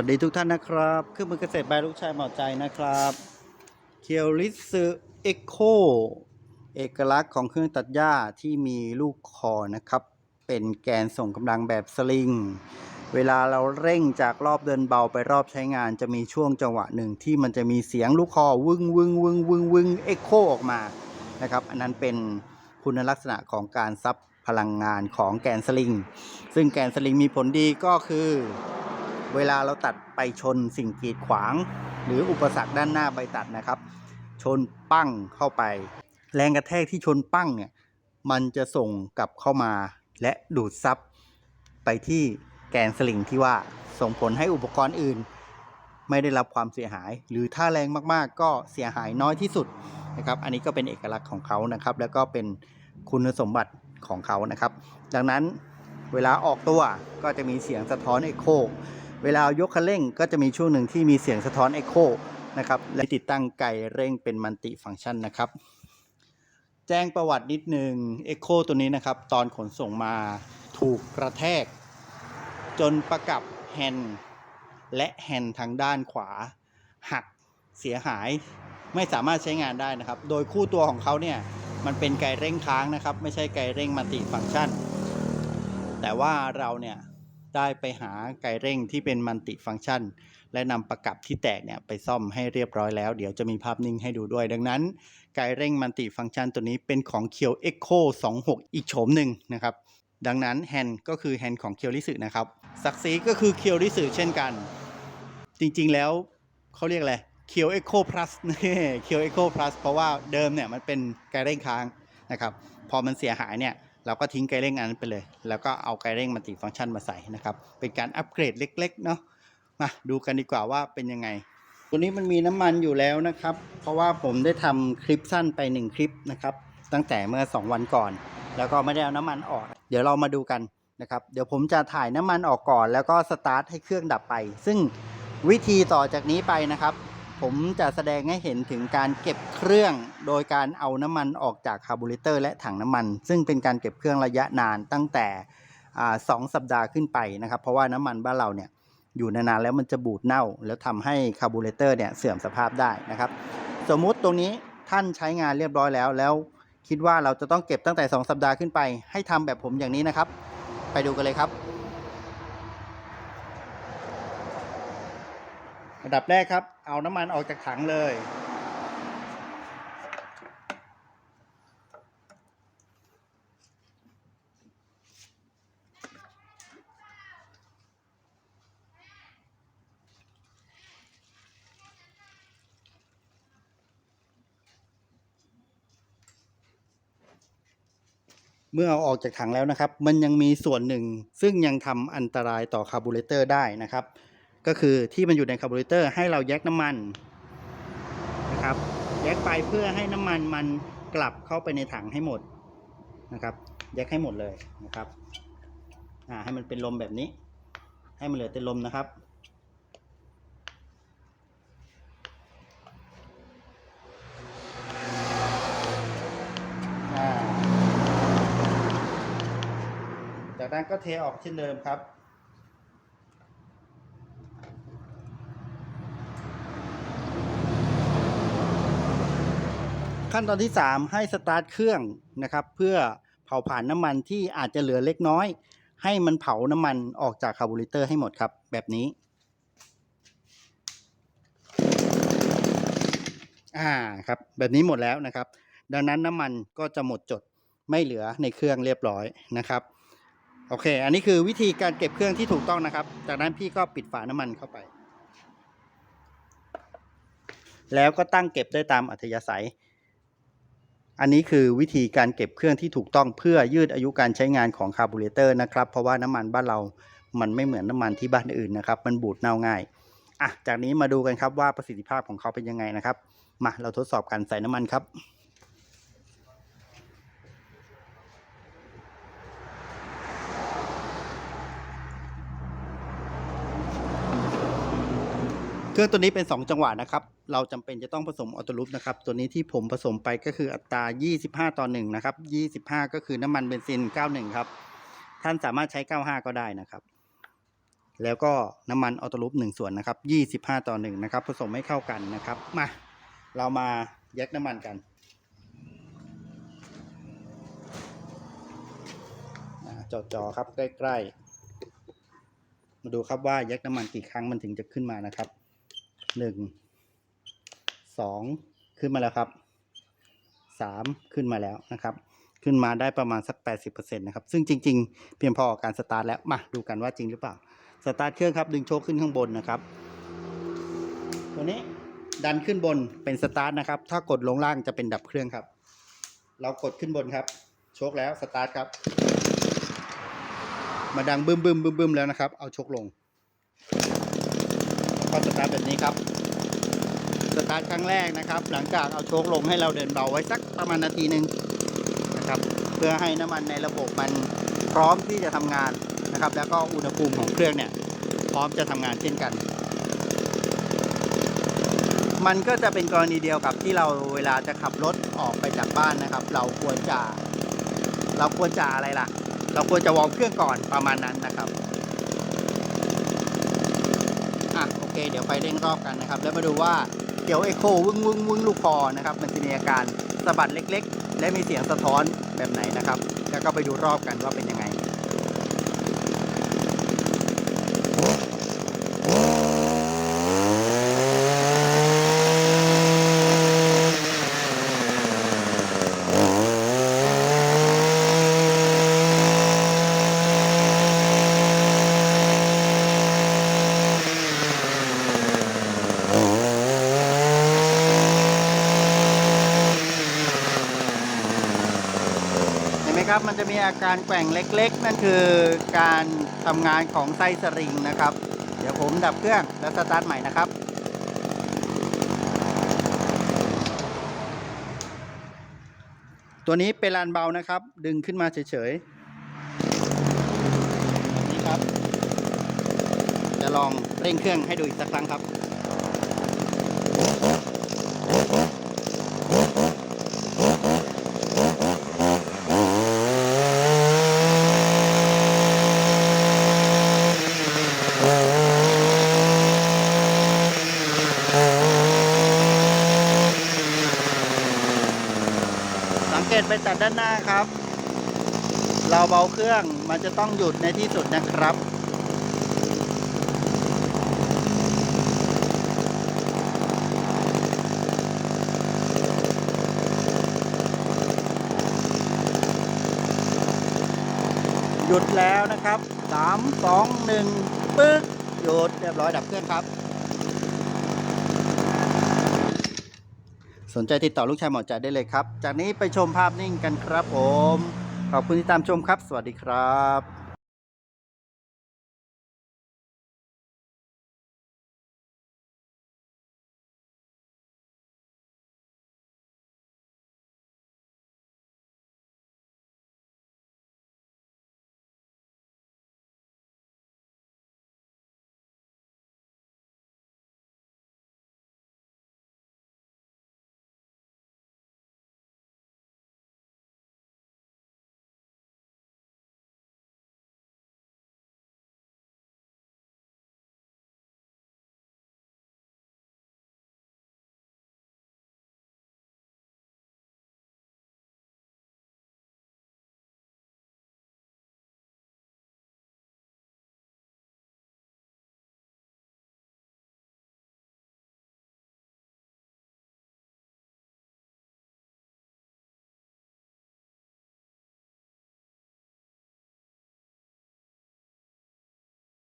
วัสดีทุกท่านนะครับเครื่องมือเกษตรบลูกชายหมอใจนะครับเคียวริสึเอ็กโคเอกลักษณ์ของเครื่องตัดหญ้าที่มีลูกคอนะครับ เป็นแกนส่งกำลังแบบสลิง เวลาเราเร่งจากรอบเดินเบาไปรอบใช้งานจะมีช่วงจังหวะหนึ่งที่มันจะมีเสียงลูกคอวึงวึงวึงวึงวึงเอ็กโคออกมานะครับ อันนั้นเป็นคุณลักษณะของการซับพลังงานของแกนสลิง ซึ่งแกนสลิงมีผลดีก็คือ เวลาเราตัดไปชนสิ่งกีดขวาง หรืออุปสรรคด้านหน้าใบตัดนะครับ ชนปั้งเข้าไป แรงกระแทกที่ชนปั้งเนี่ยมันจะส่งกลับเข้ามาและดูดซับไปที่แกนสลิงที่ว่าส่งผลให้อุปกรณ์อื่น ไม่ได้รับความเสียหาย หรือถ้าแรงมากๆ ก็เสียหายน้อยที่สุดนะครับ อันนี้ก็เป็นเอกลักษณ์ของเขานะครับ แล้วก็เป็นคุณสมบัติของเขานะครับ ดังนั้นเวลาออกตัวก็จะมีเสียงสะท้อนเอโค เวลายกคันเร่งก็จะมีช่วงหนึ่งที่มีเสียงสะท้อนเอ็โคนะครับและติดตั้งไกเร่งเป็นมัลติฟังก์ชันนะครับ แจ้งประวัตินิดนึงเอ็โคตัวนี้นะครับ ตอนขนส่งมาถูกกระแทก จนประกับแฮนด์และแฮนด์ทางด้านขวา หักเสียหายไม่สามารถใช้งานได้นะครับ โดยคู่ตัวของเขาเนี่ยมันเป็นไกเร่งค้างนะครับ ไม่ใช่ไกเร่งมัลติฟังก์ชัน แต่ว่าเราเนี่ย ได้ไปหาไกเร่งที่เป็นมัลติฟังก์ชัน และนำประกับที่แตกเนี่ยไปซ่อมให้เรียบร้อยแล้ว เดี๋ยวจะมีภาพนิ่งให้ดูด้วย ดังนั้น ไกเร่งมัลติฟังก์ชันตัวนี้เป็นของ k i o Echo 26 อีกโฉมหนึ่งนะครับ ดังนั้นแฮนด์ก็คือแฮนด์ของเคียวริสึนะครับศักดิ์ศรีก็คือเคียวริสึเช่นกัน จริงๆแล้วเขาเรียกอะไรเคียวเอ็กโคพลัสเนี่ยเคียวเอ็กโคพลัสเพราะว่าเดิมเนี่ยมันเป็นไกเร่งค้างนะครับ พอมันเสียหายเนี่ย เราก็ทิ้งไกเร่งอันนั้นไปเลย แล้วก็เอาไกเร่งมัลติฟังก์ชันมาใส่นะครับ เป็นการอัปเกรดเล็กๆเนาะมาดูกันดีกว่าว่าเป็นยังไง ตัวนี้มันมีน้ำมันอยู่แล้วนะครับ เพราะว่าผมได้ทำคลิปสั้นไป 1 คลิปนะครับ ตั้งแต่เมื่อ 2 วันก่อน แล้วก็ไม่ได้เอาน้ำมันออก เดี๋ยวเรามาดูกันนะครับ เดี๋ยวผมจะถ่ายน้ำมันออกก่อน แล้วก็สตาร์ทให้เครื่องดับไป ซึ่งวิธีต่อจากนี้ไปนะครับ ผมจะแสดงให้เห็นถึงการเก็บเครื่อง โดยการเอาน้ำมันออกจากคาร์บูเรเตอร์และถังน้ำมัน ซึ่งเป็นการเก็บเครื่องระยะนานตั้งแต่สองสัปดาห์ขึ้นไปนะครับ เพราะว่าน้ำมันบ้านเราเนี่ยอยู่นานๆแล้วมันจะบูดเน่า แล้วทำให้คาร์บูเรเตอร์เนี่ยเสื่อมสภาพได้นะครับ สมมุติตรงนี้ท่านใช้งานเรียบร้อยแล้วแล้วคิดว่าเราจะต้องเก็บตั้งแต่ 2 สัปดาห์ขึ้นไป ให้ทำแบบผมอย่างนี้นะครับ ไปดูกันเลยครับอันดับแรกครับ เอาน้ำมันออกจากถังเลย เมื่อเอาออกจากถังแล้วนะครับ มันยังมีส่วนหนึ่งซึ่งยังทำอันตรายต่อคาร์บูเรเตอร์ได้นะครับ ก็คือที่มันอยู่ในคาร์บูเรเตอร์ให้เราแยกน้ำมันนะครับแยกไปเพื่อให้น้ำมันมันกลับเข้าไปในถังให้หมดนะครับแยกให้หมดเลยนะครับอ่าให้มันเป็นลมแบบนี้ ให้มันเหลือแต่ลมนะครับจากนั้นก็เทออกเช่นเดิมครับ ขั้นตอนที่ 3 ให้สตาร์ทเครื่องนะครับ เพื่อเผาผ่านน้ำมันที่อาจจะเหลือเล็กน้อย ให้มันเผาน้ำมันออกจากคาร์บูเรเตอร์ให้หมดครับ แบบนี้อ่าครับแบบนี้หมดแล้วนะครับ ดังนั้นน้ำมันก็จะหมดจดไม่เหลือในเครื่องเรียบร้อยนะครับโอเค อันนี้คือวิธีการเก็บเครื่องที่ถูกต้องนะครับ จากนั้นพี่ก็ปิดฝาน้ำมันเข้าไป แล้วก็ตั้งเก็บได้ตามอัธยาศัย อันนี้คือวิธีการเก็บเครื่องที่ถูกต้องเพื่อยืดอายุการใช้งานของคาร์บูเรเตอร์นะครับ เพราะว่าน้ำมันบ้านเรา มันไม่เหมือนน้ำมันที่บ้านอื่นนะครับ มันบูดเน่าง่าย อะ จากนี้มาดูกันครับว่าประสิทธิภาพของเขาเป็นยังไงนะครับ มา เราทดสอบการใส่น้ำมันครับ เครื่องตัวนี้เป็น 2 จังหวะนะครับ เราจำเป็นจะต้องผสมออโตลูปนะครับ ตัวนี้ที่ผมผสมไปก็คืออัตรา 25 ต่อ 1 นะครับ 25 ก็คือน้ำมันเบนซิน 91 ครับ ท่านสามารถใช้ 95 ก็ได้นะครับ แล้วก็น้ำมันออโตลูปหนึ่งส่วนนะครับยี่สิบห้าต่อหนึ่งนะครับ ผสมให้เข้ากันนะครับ มา เรามาแยกน้ำมันกันอ่าจอจอครับใกล้ ๆ มาดูครับว่าแยกน้ำมันกี่ครั้งมันถึงจะขึ้นมานะครับ หนึ่งสองขึ้นมาแล้วครับสามขึ้นมาแล้วนะครับ ขึ้นมาได้ประมาณสัก 80%นะครับ ซึ่งจริง ๆ เพียงพอกับการสตาร์ทแล้ว มาดูกันว่าจริงหรือเปล่า สตาร์ทเครื่องครับ ดึงโชคขึ้นข้างบนนะครับ ตัวนี้ดันขึ้นบนเป็นสตาร์ทนะครับ ถ้ากดลงล่างจะเป็นดับเครื่องครับ เรากดขึ้นบนครับ โชคแล้วสตาร์ทครับ มาดังบึ้มบึ้มบึ้มบึ้มแล้วนะครับ เอาโชคลง ก็สตาร์ทแบบนี้ครับ สตาร์ทครั้งแรกนะครับ หลังจากเอาโชคลงให้เราเดินเบาไว้สักประมาณนาทีหนึ่งนะครับ เพื่อให้น้ำมันในระบบมันพร้อมที่จะทำงานนะครับ แล้วก็อุณหภูมิของเครื่องเนี่ย พร้อมจะทำงานเช่นกัน มันก็จะเป็นกรณีเดียวกับที่เราเวลาจะขับรถออกไปจากบ้านนะครับ เราควรจะเราควรจะอะไรล่ะ เราควรจะวอร์มเครื่องก่อนประมาณนั้นนะครับอะโอ เคเดี๋ยวไปเร่งรอบกันนะครับ แล้วมาดูว่าเกียวเอโควึ้งวึ้งวึ้งลูกคอนะครับ มันจะมีอาการสะบัดเล็ก ๆ และมีเสียงสะท้อนแบบไหนนะครับ แล้วก็ไปดูรอบกันว่าเป็นยังไง เห็นไหมครับ มัน จะมีอาการแกว่งเล็กๆ นั่นคือการทำงานของไส้สริงนะครับ เดี๋ยวผมดับเครื่องแล้วสตาร์ทใหม่นะครับตัวนี้เป็นลานเบานะครับ ดึงขึ้นมาเฉยๆนี่ครับ จะลองเร่งเครื่องให้ดูอีกสักครั้งครับ ไปตัดด้านหน้าครับ เราเบาเครื่องมันจะต้องหยุดในที่สุดนะครับหยุดแล้วนะครับสามสองหนึ่งปึ๊กหยุดเรียบร้อยดับเครื่องครับ สนใจติดต่อลูกชายหมอจ่ายได้เลยครับ จากนี้ไปชมภาพนิ่งกันครับผม ขอบคุณที่ตามชมครับ สวัสดีครับ